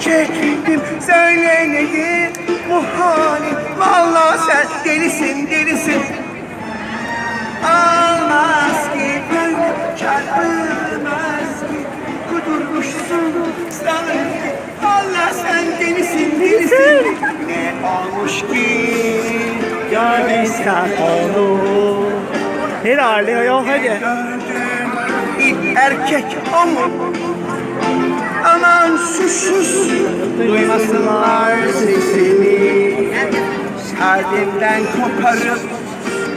çektim. Söyle nedir bu halin Vallahi sen delisin delisin. Almaz ki böyle çarpılmaz ki. Kudurmuşsun sanırım Vallahi sen delisin delisin. Ne olmuş ki? Görmüşsen onu. Helal ya? Hadi. Gördüm erkek o mu? Aman Duymasınlar sesini Kalbimden koparıp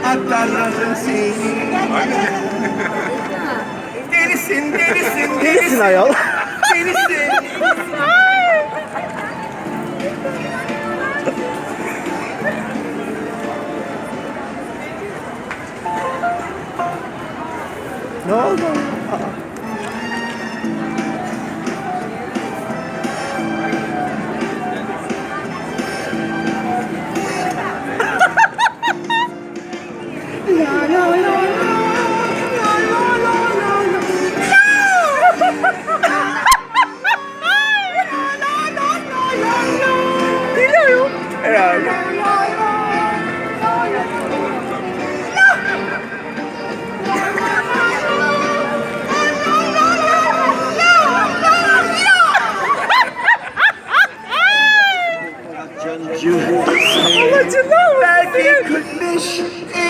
Aktarırım seni Delisin delisin delisin ayol? Delisin Ne oldu? Biliyorum. Herhalde. Amacından Belki 45 50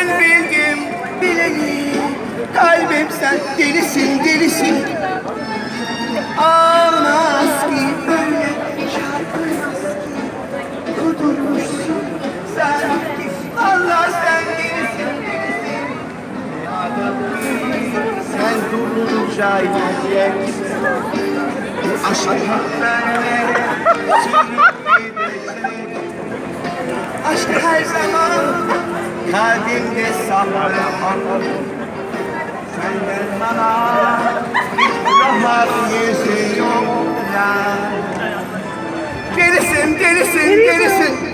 ben bildim bileli Kalbim sen delisin delisin. Almaz ki böyle çarpılmaz ki Kudurmuşsun sanki Allah sen delisin delisin. Sen durunca yiyeceksin Aşk benle sürükleyecek kalbimde saklı Senden bana hiç rahat yüzü yok ya Delisin, delisin, delisin